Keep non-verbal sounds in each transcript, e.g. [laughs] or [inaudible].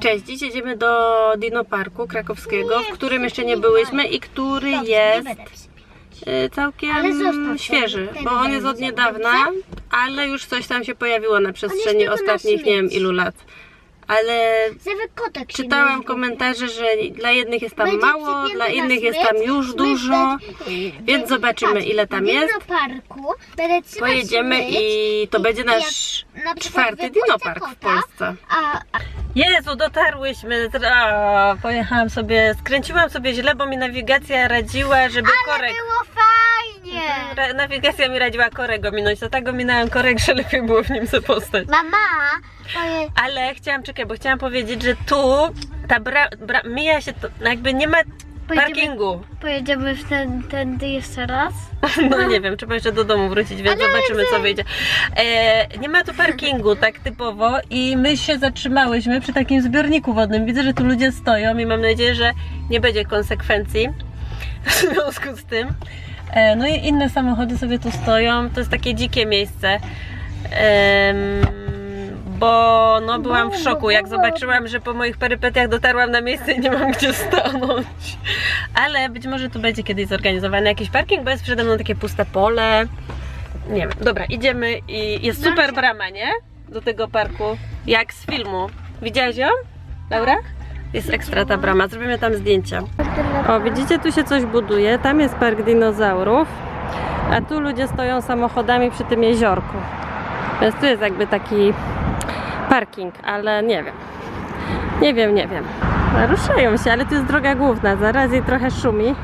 Cześć, dziś jedziemy do Dino Parku krakowskiego, w którym jeszcze nie byłyśmy i który jest y, całkiem świeży, bo on jest od niedawna, ale już coś tam się pojawiło na przestrzeni ostatnich nie wiem ilu lat. Ale czytałam komentarze, że dla jednych jest tam mało, dla innych jest tam już dużo, więc zobaczymy ile tam jest. Pojedziemy i to będzie nasz czwarty wypuszczę Dino Park w Polsce. Jezu, dotarłyśmy. A, pojechałam sobie, skręciłam sobie źle, bo mi nawigacja radziła, żeby korek. było fajnie! Ra, nawigacja mi radziła korek ominąć, to tak ominąłem korek, że lepiej było w nim zapostać. Mama. [laughs] Ale chciałam, czekaj, bo chciałam powiedzieć, że tu ta bra, bra, mija się, to, no jakby nie ma parkingu. pojedziemy w ten, tędy jeszcze raz? [laughs] No nie wiem, trzeba jeszcze do domu wrócić, więc zobaczymy co wyjdzie. E, nie ma tu parkingu tak typowo i my się zatrzymałyśmy przy takim zbiorniku wodnym. Widzę, że tu ludzie stoją i mam nadzieję, że nie będzie konsekwencji [laughs] w związku z tym. E, no i inne samochody sobie tu stoją. To jest takie dzikie miejsce. Em, bo no byłam w szoku, jak zobaczyłam, że po moich perypetiach dotarłam na miejsce i nie mam gdzie stanąć. Ale być może tu będzie kiedyś zorganizowany jakiś parking, bo jest przede mną takie puste pole. Nie wiem. Dobra, idziemy i jest super brama, nie? Do tego parku. Jak z filmu. Widziałaś ją? Laura? Jest ekstra ta brama. Zrobimy tam zdjęcia. O, widzicie, tu się coś buduje. Tam jest park dinozaurów. A tu ludzie stoją samochodami przy tym jeziorku. Więc tu jest jakby taki parking, ale nie wiem. Nie wiem, nie wiem. Ruszają się, ale tu jest droga główna. Zaraz jej trochę szumi.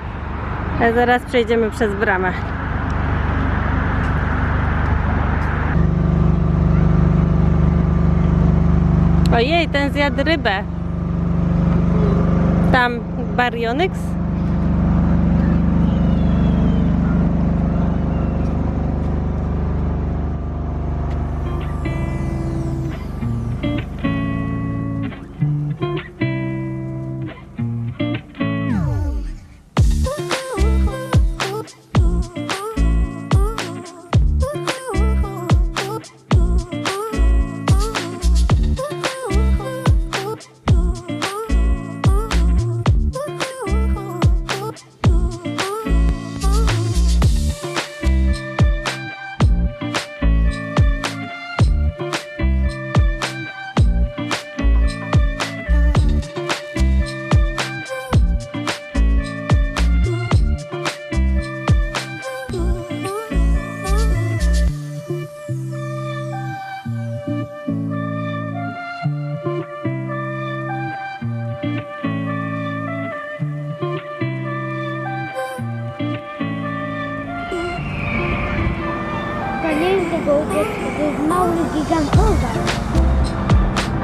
A zaraz przejdziemy przez bramę. Ojej, ten zjadł rybę. Tam Baryonyx? Dziecka, to jest mały gigantoza.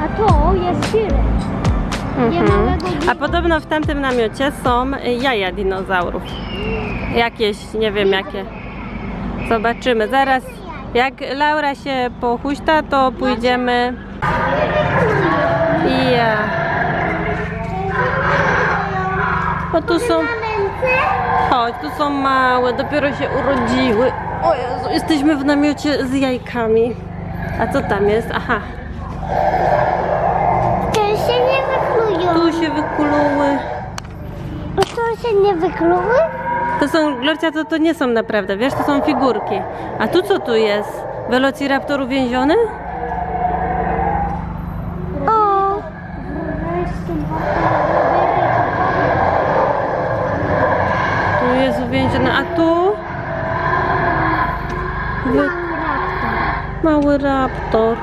A to jest T-Rex. Mhm. A podobno w tamtym namiocie są jaja dinozaurów. Jakieś, nie wiem jakie. Zobaczymy. Zaraz, jak Laura się pochuśta, to pójdziemy. I ja. Bo tu są. Chodź, tu są małe, dopiero się urodziły. O Jezu, jesteśmy w namiocie z jajkami. A co tam jest? Aha, To się nie wyklują. tu się wykuluły. To się nie wykluły? To są, Lorcia, to, to nie są naprawdę, wiesz, to są figurki. A tu co tu jest? Velociraptor uwięziony? O! Tu jest uwięziony, a tu? Wy... Mały raptor.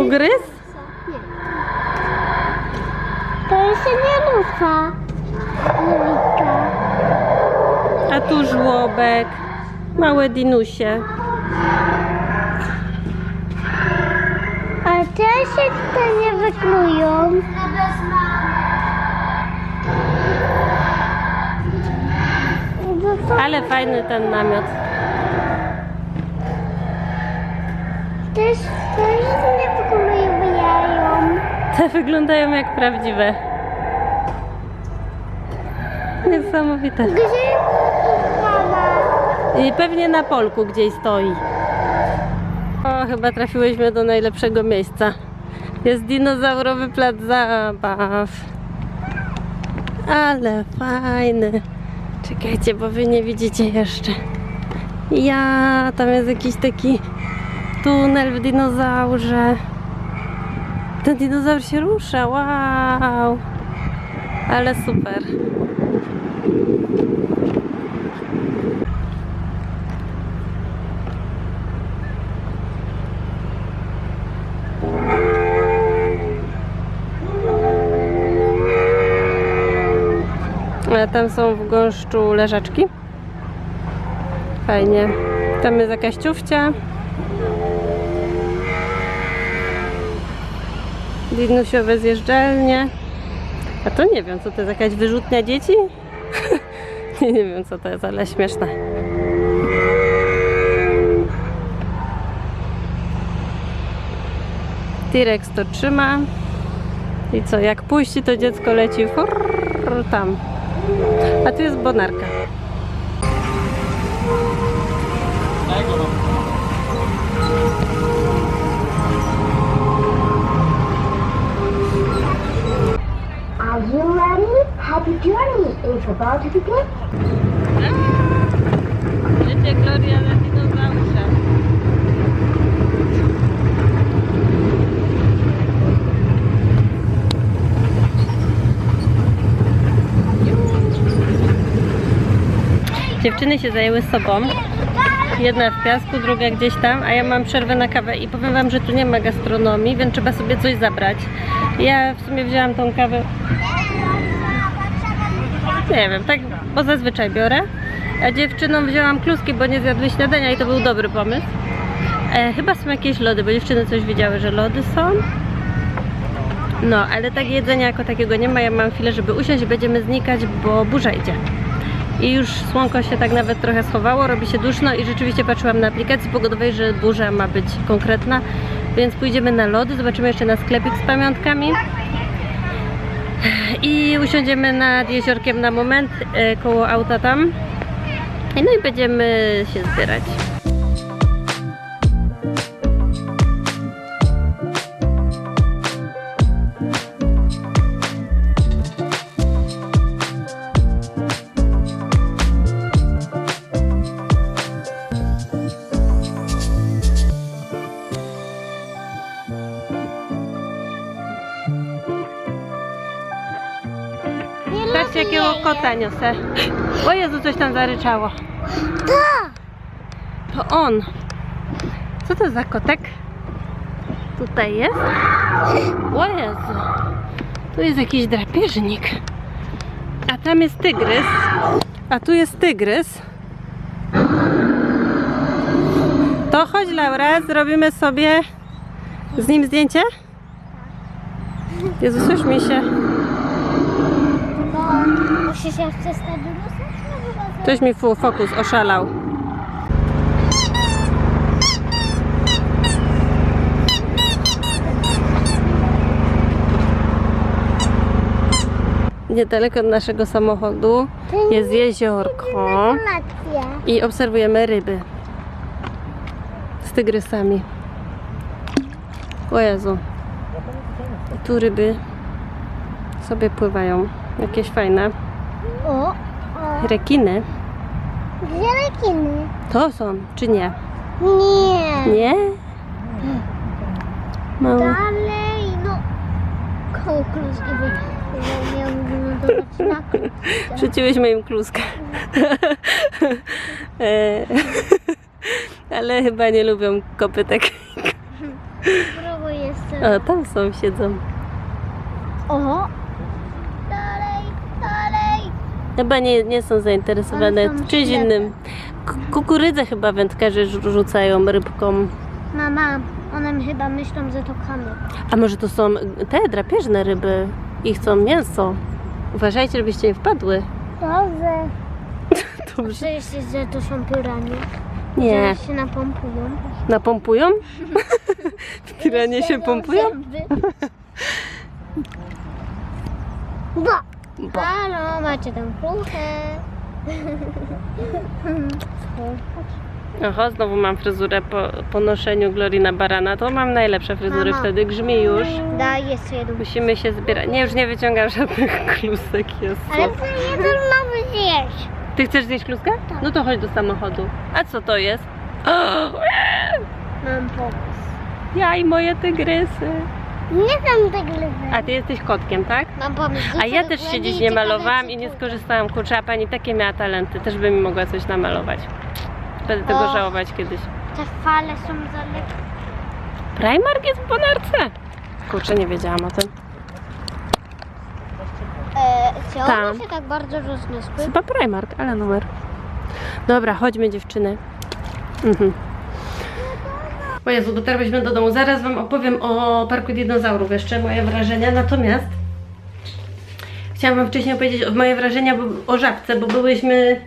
Ugryz? To jest nie lufa. A tu żłobek. Małe dinusie. A te się tutaj nie wyklują. Ale fajny ten namiot. Też, też nie wyklują. Te wyglądają jak prawdziwe. Niesamowite. Gdzie mama? I pewnie na polku gdzieś stoi. Chyba trafiłyśmy do najlepszego miejsca. Jest dinozaurowy plac zabaw. Ale fajny. Czekajcie, bo wy nie widzicie jeszcze. Ja, tam jest jakiś taki tunel w dinozaurze. Ten dinozaur się rusza, wow. Ale super. Tam są w gąszczu leżaczki. Fajnie. Tam jest jakaś ciufcia. Dinusiowe zjeżdżalnie. A to nie wiem, co to jest jakaś wyrzutnia dzieci? [laughs] nie, nie wiem, co to jest, ale śmieszne. T-Rex to trzyma. I co, jak puści, to dziecko leci furr, tam. A tu jest bonarka. Are you ready? Happy journey is about to begin. Wiecie, Gloria Dziewczyny się zajęły sobą. Jedna w piasku, druga gdzieś tam, a ja mam przerwę na kawę i powiem wam, że tu nie ma gastronomii, więc trzeba sobie coś zabrać. Ja w sumie wzięłam tą kawę nie wiem, tak, bo zazwyczaj biorę. A dziewczynom wzięłam kluski, bo nie zjadły śniadania i to był dobry pomysł. E, chyba są jakieś lody, bo dziewczyny coś wiedziały, że lody są. No, ale tak jedzenia jako takiego nie ma. Ja mam chwilę, żeby usiąść będziemy znikać, bo burza idzie. I już słonko się tak nawet trochę schowało, robi się duszno i rzeczywiście patrzyłam na aplikacji pogodowej, że burza ma być konkretna, więc pójdziemy na lody, zobaczymy jeszcze na sklepik z pamiątkami i usiądziemy nad jeziorkiem na moment e, koło auta tam. No i będziemy się zbierać. Kota niosę. O Jezu, coś tam zaryczało. To! To on. Co to za kotek? Tutaj jest? O Jezu. Tu jest jakiś drapieżnik. A tam jest tygrys. A tu jest tygrys. To chodź Laura, zrobimy sobie z nim zdjęcie? Jezus, już mi się... Bo musisz jeszcze stać do Ktoś mi fu- fokus oszalał. Niedaleko od naszego samochodu jest jeziorko i obserwujemy ryby z tygrysami. O Jezu. I tu ryby sobie pływają. Jakieś fajne. O, o. Rekiny. Gdzie rekiny? To są, czy nie? Nie. Nie? Mało. Dalej, no. Koło kluski by ja miał wylądować na kluski. Rzuciłyśmy im kluskę. Ale chyba nie lubią kopytek. Spróbuj jeszcze. O, tam są, siedzą. O. Chyba nie, nie są zainteresowane One są czymś ślepe. innym. K- Kukurydzę chyba wędkarze rzu- rzucają rybkom. Mama, one chyba myślą, że to kamień. A może to są te drapieżne ryby i chcą mięso? Uważajcie, żebyście nie wpadły. Dobrze. [laughs] Dobrze. Przecież, że to są piranie. Nie. Że się napompują. Napompują? [laughs] Piranie się pompują? Zęby. [laughs] Ba. Halo, macie tam kruchę. Oho, znowu mam fryzurę po, po noszeniu Glorii na barana. To mam najlepsze fryzury, Mama. wtedy grzmi już. Daj jeszcze jedną. Musimy się zbierać. Nie, już nie wyciągam żadnych [laughs] klusek. Jest. Ale jeden mamy zjeść. Ty chcesz zjeść kluskę? No to chodź do samochodu. A co to jest? O, [gasps] Mam pomysł. ja i moje tygrysy. Nie znam lewy. A ty jesteś kotkiem, tak? Mam pomysł. A ja też się dziś nie malowałam i nie skorzystałam. Kurczę, a pani takie miała talenty. Też by mi mogła coś namalować. Będę tego O. żałować kiedyś. Te fale są za lekkie. Primark jest w Bonarce. Kurczę, nie wiedziałam o tym. E, czy one Tam. się tak bardzo rozniosły? Chyba Primark, ale numer. Dobra, chodźmy dziewczyny. Mhm. O Jezu, dotarłyśmy do domu. Zaraz Wam opowiem o Parku Dinozaurów jeszcze, moje wrażenia. Natomiast chciałam Wam wcześniej opowiedzieć o moje wrażenia bo- o żabce, bo byłyśmy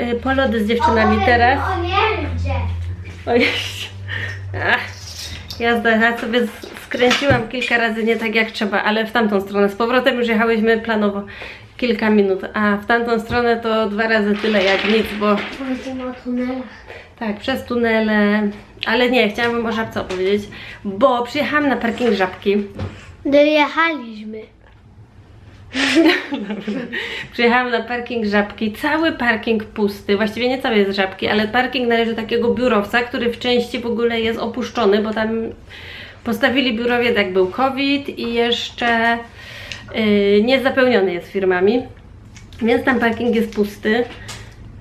y, po lody z dziewczynami teraz. O nie, gdzie? Oj, Ach, jazda, ja sobie skręciłam kilka razy nie tak jak trzeba, ale w tamtą stronę. Z powrotem już jechałyśmy planowo kilka minut, a w tamtą stronę to dwa razy tyle jak nic, bo Powiedzimy o tunelach. tak, przez tunele, ale nie, chciałam wam o żabce opowiedzieć, bo przyjechałam na parking żabki. Dojechaliśmy. Przyjechałam na parking żabki, cały parking pusty, właściwie nie cały jest żabki, ale parking należy do takiego biurowca, który w części w ogóle jest opuszczony, bo tam postawili biurowiec jak był COVID i jeszcze yy, niezapełniony jest firmami, więc tam parking jest pusty.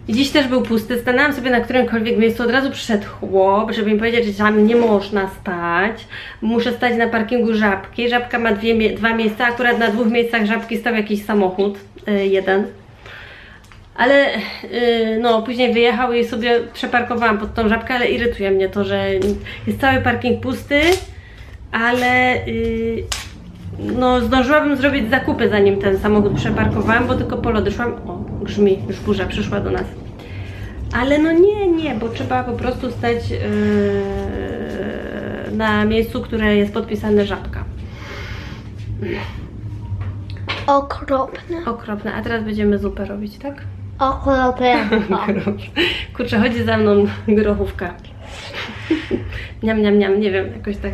Dziś też był pusty, stanęłam sobie na którymkolwiek miejscu, od razu przyszedł chłop, żeby mi powiedzieć, że tam nie można stać. Muszę stać na parkingu żabki. Żabka ma dwie, dwa miejsca, akurat na dwóch miejscach żabki stał jakiś samochód, y, jeden. Ale y, no, później wyjechał i sobie przeparkowałam pod tą żabkę, ale irytuje mnie to, że jest cały parking pusty, ale y, no, zdążyłabym zrobić zakupy zanim ten samochód przeparkowałam, bo tylko po lody szłam. O, grzmi, już burza przyszła do nas. Ale no nie, nie, bo trzeba po prostu stać yy, na miejscu, które jest podpisane żabka. Okropne. Okropne. A teraz będziemy zupę robić, tak? Okropne. [laughs] Kurczę, chodzi za mną grochówka. Niam, niam, niam, nie wiem, jakoś tak.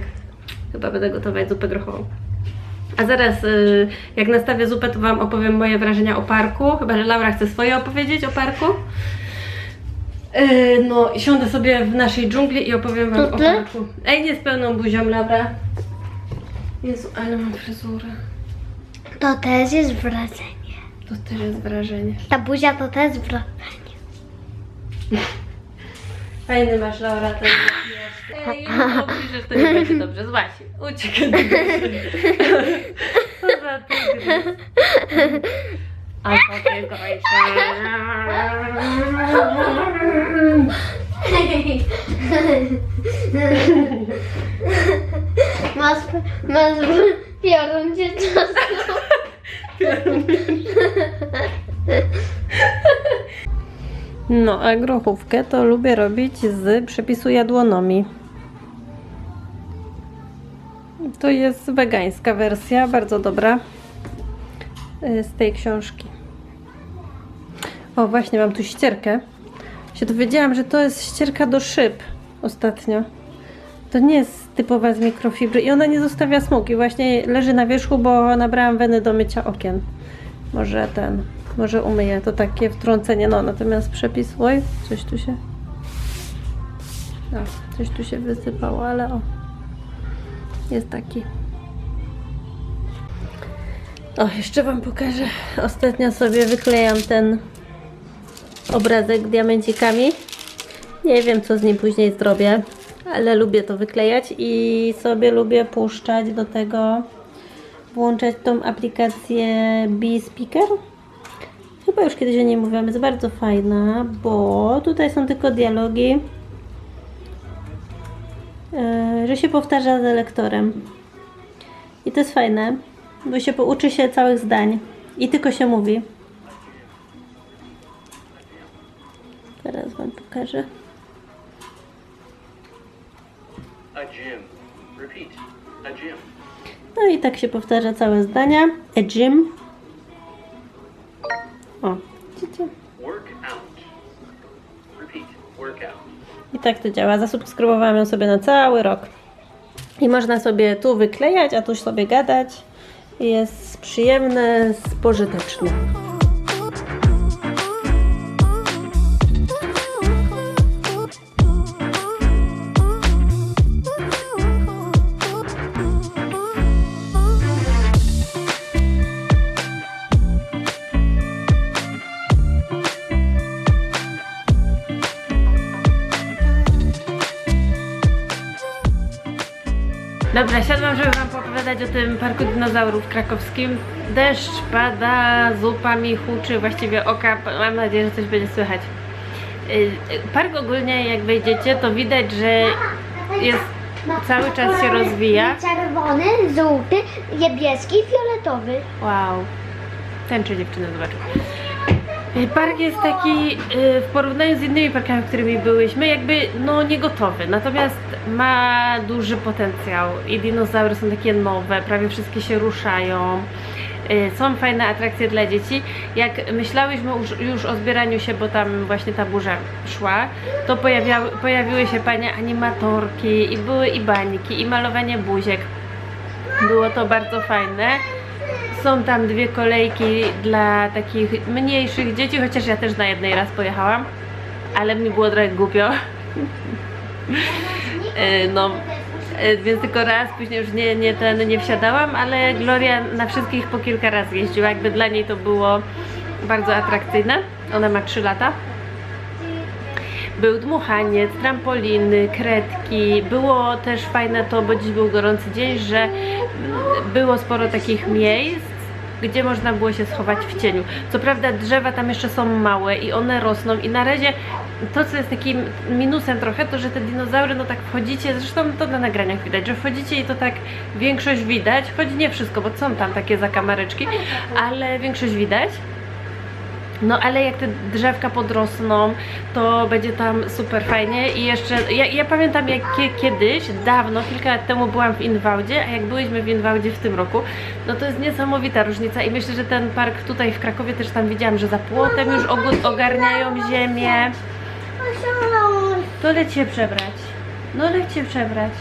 Chyba będę gotować zupę grochową. A zaraz, y, jak nastawię zupę, to Wam opowiem moje wrażenia o parku. Chyba, że Laura chce swoje opowiedzieć o parku. Y, No, i siądę sobie w naszej dżungli i opowiem Wam o parku. Ej, nie z pełną buzią, Laura. Jezu, ale mam fryzurę. To też jest wrażenie. To też jest wrażenie. Ta buzia to też wrażenie. [laughs] Fajny masz, Laura, ten makijaż. Ej, nie obliżesz, to nie będzie dobrze. Złaś, uciekaj do góry. Co za tygrys. A to tygrys. Masz, masz piorun cię czasem. No, a grochówkę to lubię robić z przepisu jadłonomii. To jest wegańska wersja, bardzo dobra y, z tej książki. O, właśnie mam tu ścierkę. Się dowiedziałam, że to jest ścierka do szyb ostatnio. To nie jest typowa z mikrofibry i ona nie zostawia smug i właśnie leży na wierzchu, bo nabrałam weny do mycia okien. Może ten, może umyję, to takie wtrącenie, no natomiast przepis, oj, coś tu się, no, coś tu się wysypało, ale o, jest taki. O, jeszcze Wam pokażę, ostatnio sobie wyklejam ten obrazek diamencikami, nie wiem co z nim później zrobię, ale lubię to wyklejać i sobie lubię puszczać do tego włączać tą aplikację B-Speaker. Chyba już kiedyś o niej mówiłam, jest bardzo fajna, bo tutaj są tylko dialogi, yy, że się powtarza za lektorem. I to jest fajne, bo się pouczy się całych zdań i tylko się mówi. Teraz Wam pokażę. A gym. Repeat. A gym. No i tak się powtarza całe zdania. A gym. O, widzicie? I tak to działa. Zasubskrybowałam ją sobie na cały rok. I można sobie tu wyklejać, a tu sobie gadać. Jest przyjemne, spożyteczne. Dobra, siadłam, żeby Wam opowiadać o tym parku dinozaurów krakowskim. Deszcz pada, zupa mi huczy, właściwie oka, mam nadzieję, że coś będzie słychać. Y, y, Park ogólnie, jak wejdziecie, to widać, że jest cały czas się rozwija. Czerwony, żółty, niebieski, fioletowy. Wow. Tęczy dziewczyny, zobaczą. Y, Park jest taki w porównaniu z innymi parkami, którymi byłyśmy, jakby no nie gotowy. Natomiast ma duży potencjał i dinozaury są takie nowe, prawie wszystkie się ruszają. Y, Są fajne atrakcje dla dzieci. Jak myślałyśmy już, już o zbieraniu się, bo tam właśnie ta burza szła, to pojawiały, pojawiły się panie animatorki i były i bańki, i malowanie buziek. Było to bardzo fajne. Są tam dwie kolejki dla takich mniejszych dzieci, chociaż ja też na jednej raz pojechałam, ale mi było trochę głupio. [laughs] E, no, e, więc tylko raz, później już nie, nie, ten, nie wsiadałam, ale Gloria na wszystkich po kilka razy jeździła, jakby dla niej to było bardzo atrakcyjne. Ona ma 3 lata. Był dmuchaniec, trampoliny, kredki. Było też fajne to, bo dziś był gorący dzień, że było sporo takich miejsc, gdzie można było się schować w cieniu. Co prawda drzewa tam jeszcze są małe i one rosną i na razie to, co jest takim minusem trochę, to że te dinozaury, no tak wchodzicie, zresztą to na nagraniach widać, że wchodzicie i to tak większość widać, choć nie wszystko, bo są tam takie zakamareczki, ale większość widać. No ale jak te drzewka podrosną, to będzie tam super fajnie i jeszcze, ja, ja pamiętam jak kie- kiedyś, dawno, kilka lat temu byłam w Inwałdzie, a jak byliśmy w Inwałdzie w tym roku, no to jest niesamowita różnica i myślę, że ten park tutaj w Krakowie też tam widziałam, że za płotem już ogarniają ziemię. To leć się przebrać. No leć się przebrać.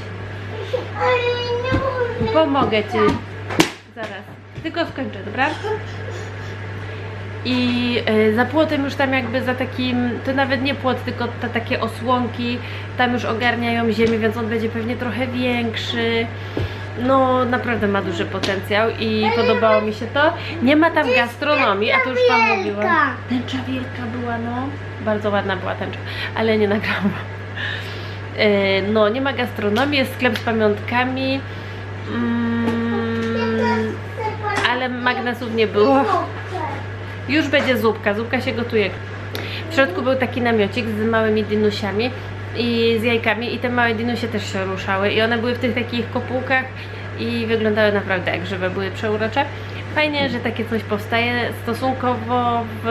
Pomogę Ci. Zaraz. Tylko skończę, dobra? I y, za płotem już tam jakby za takim, to nawet nie płot, tylko te takie osłonki, tam już ogarniają ziemię, więc on będzie pewnie trochę większy. No naprawdę ma duży potencjał i podobało mi się to. Nie ma tam gastronomii, a to już Wam mówiłam. Tęcza wielka była, no. Bardzo ładna była tęcza, ale nie nagrałam. E, No, nie ma gastronomii, jest sklep z pamiątkami. Mm, ale magnesów nie było. Już będzie zupka, zupka się gotuje. W środku był taki namiocik z małymi dinusiami i z jajkami i te małe dinusie też się ruszały i one były w tych takich kopułkach i wyglądały naprawdę jak żywe, były przeurocze. Fajnie, że takie coś powstaje stosunkowo w,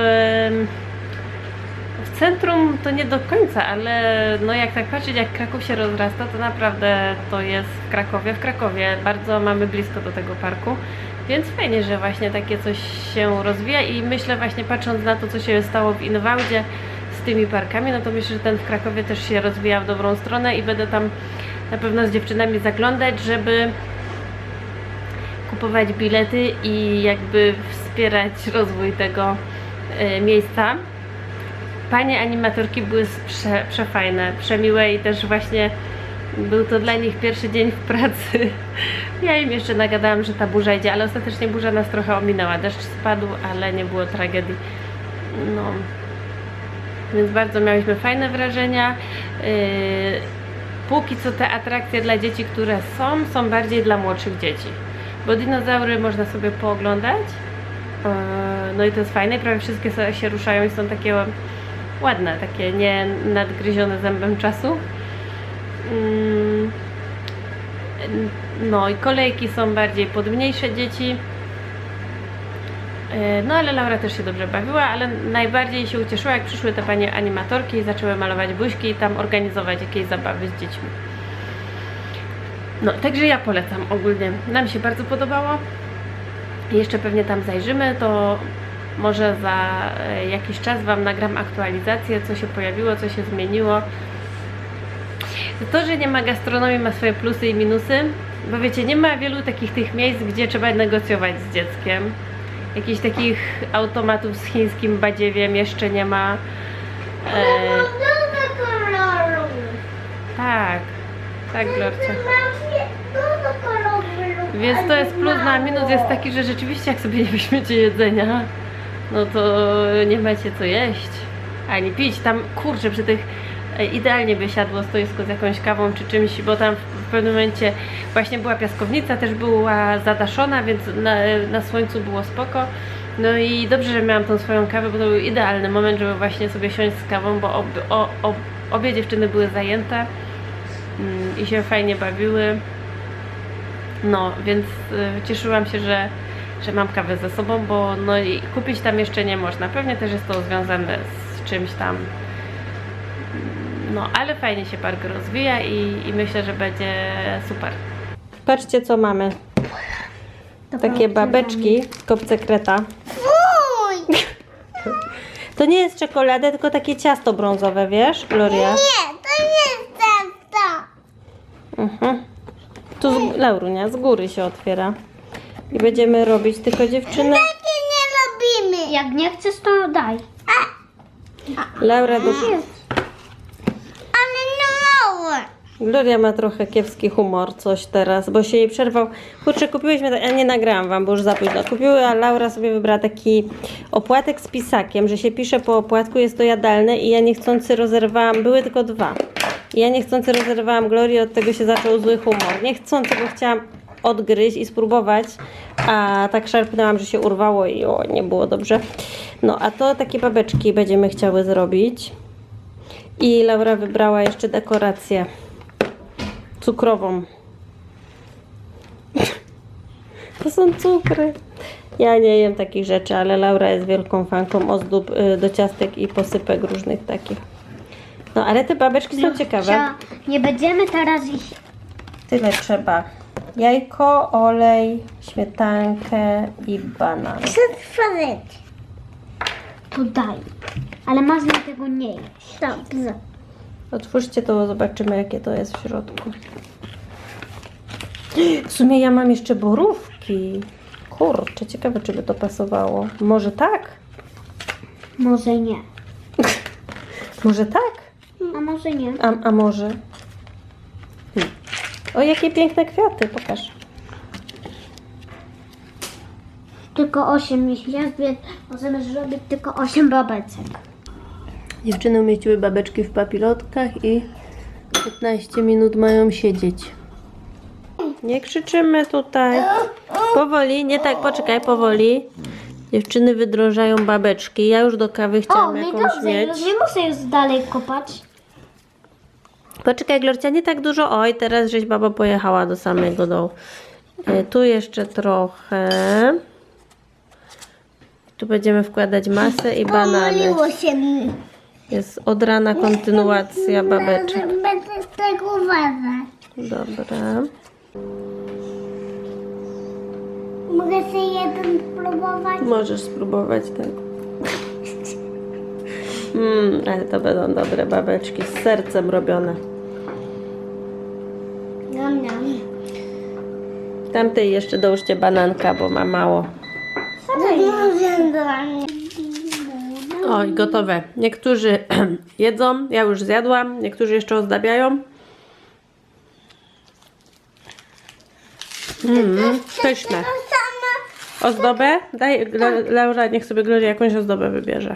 w centrum to nie do końca, ale no jak tak patrzeć jak Kraków się rozrasta, to naprawdę to jest w Krakowie. W Krakowie bardzo mamy blisko do tego parku. Więc fajnie, że właśnie takie coś się rozwija i myślę właśnie patrząc na to, co się stało w Inwałdzie tymi parkami, no to myślę, że ten w Krakowie też się rozwija w dobrą stronę i będę tam na pewno z dziewczynami zaglądać, żeby kupować bilety i jakby wspierać rozwój tego e, miejsca. Panie animatorki były prze, przefajne, przemiłe i też właśnie był to dla nich pierwszy dzień w pracy. [laughs] Ja im jeszcze nagadałam, że ta burza idzie, ale ostatecznie burza nas trochę ominęła. Deszcz spadł, ale nie było tragedii. No. Więc bardzo miałyśmy fajne wrażenia. Yy, póki co te atrakcje dla dzieci, które są, są bardziej dla młodszych dzieci. Bo dinozaury można sobie pooglądać. Yy, no i to jest fajne. Prawie wszystkie się ruszają i są takie ładne, takie nie nadgryzione zębem czasu. Mm, No i kolejki są bardziej pod mniejsze dzieci. E, No ale Laura też się dobrze bawiła, ale najbardziej się ucieszyła jak przyszły te panie animatorki i zaczęły malować buźki i tam organizować jakieś zabawy z dziećmi. No, także ja polecam ogólnie. Nam się bardzo podobało. Jeszcze pewnie tam zajrzymy, to może za e, jakiś czas Wam nagram aktualizację, co się pojawiło, co się zmieniło. To, że nie ma gastronomii ma swoje plusy i minusy, bo wiecie, nie ma wielu takich tych miejsc, gdzie trzeba negocjować z dzieckiem. Jakichś takich automatów z chińskim badziewiem jeszcze nie ma. E, tak, tak, Glorcia. Więc to jest plus, no a minus jest taki, że rzeczywiście jak sobie nie weźmiecie jedzenia, no to nie macie co jeść, ani pić. Tam, kurczę, przy tych idealnie by siadło stoisko z jakąś kawą czy czymś, bo tam w, pewnym momencie właśnie była piaskownica, też była zadaszona, więc na, na słońcu było spoko. No i dobrze, że miałam tą swoją kawę, bo to był idealny moment, żeby właśnie sobie siąść z kawą, bo ob, o, o, obie dziewczyny były zajęte mm, i się fajnie bawiły. No, więc y, cieszyłam się, że, że mam kawę ze sobą, bo no i kupić tam jeszcze nie można. Pewnie też jest to związane z czymś tam. No, ale fajnie się park rozwija i, i myślę, że będzie super. Patrzcie, co mamy. Takie babeczki z kopcekreta. Fuj! To nie jest czekolada, tylko takie ciasto brązowe, wiesz, Gloria? Nie, to nie jest tak to. Mhm. Tu z, Laurunia, z góry się otwiera. I będziemy robić tylko dziewczyny. Takie nie robimy. Jak nie chcesz, to daj. Laura do... Ale nie małe. Gloria ma trochę kiepski humor, coś teraz, bo się jej przerwał. Kurczę, kupiłyśmy, ja nie nagrałam wam, bo już za późno. Kupiły, a Laura sobie wybrała taki opłatek z pisakiem, że się pisze po opłatku, jest to jadalne i ja niechcący rozerwałam, były tylko dwa. I ja niechcący rozerwałam Glorię, od tego się zaczął zły humor. Niechcący, bo chciałam odgryźć i spróbować, a tak szarpnęłam, że się urwało i o, nie było dobrze. No, a to takie babeczki będziemy chciały zrobić. I Laura wybrała jeszcze dekorację cukrową. To są cukry. Ja nie jem takich rzeczy, ale Laura jest wielką fanką ozdób y, do ciastek i posypek różnych takich. No ale te babeczki są ciekawe. Cia- Nie będziemy teraz iść. Tyle trzeba. Jajko, olej, śmietankę i banan. Przetworzyć. To daj. Ale można tego nie jeść. Dobrze. Otwórzcie to, zobaczymy jakie to jest w środku. W sumie ja mam jeszcze borówki. Kurczę, ciekawe czy by to pasowało. Może tak? Może nie. [laughs] Może tak? A może nie. A, a może? Hmm. O, jakie piękne kwiaty, pokaż. Tylko 8 miesięcy, więc możemy zrobić tylko 8 babeczek. Dziewczyny umieściły babeczki w papilotkach i 15 minut mają siedzieć. Nie krzyczymy tutaj. Powoli, nie tak, poczekaj, powoli. Dziewczyny wydrążają babeczki. Ja już do kawy chciałam jakąś dobrze, mieć. nie muszę już dalej kopać. Poczekaj, Glorcia, nie tak dużo. Oj, teraz żeś baba pojechała do samego dołu. E, tu jeszcze trochę. Tu będziemy wkładać masę i banany. się mi. Jest od rana kontynuacja babeczek. Będę z tego uważać. Dobra. Mogę sobie jeden spróbować? Możesz spróbować tego. Mmm, ale to będą dobre babeczki z sercem robione. Niam, niam. Tamtej jeszcze dołóżcie bananka, bo ma mało. Co to jest? Oj, gotowe. Niektórzy [clears throat] jedzą, ja już zjadłam, niektórzy jeszcze ozdabiają. Mmm, pyszne. Ozdobę? Daj, Laura, niech sobie Gloria jakąś ozdobę wybierze.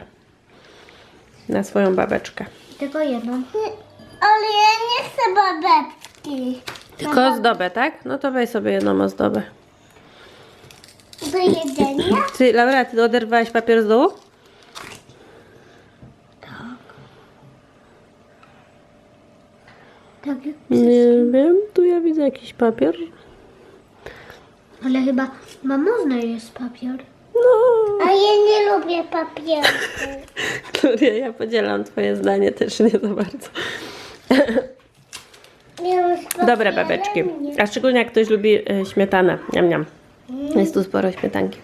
Na swoją babeczkę. Tylko jedną. Ale ja nie chcę babeczki. Tylko ozdobę, tak? No to weź sobie jedną ozdobę. Do jedzenia? Ty, Laura, ty oderwałaś papier z dołu? Tak. Nie wiem, tu ja widzę jakiś papier. Ale chyba ma można jest papier. No, A ja nie lubię papieru. [laughs] Gloria, ja podzielam twoje zdanie też nie za bardzo. [laughs] Dobre babeczki. A szczególnie jak ktoś lubi e, śmietanę. Niam, niam. Jest tu sporo śmietanki.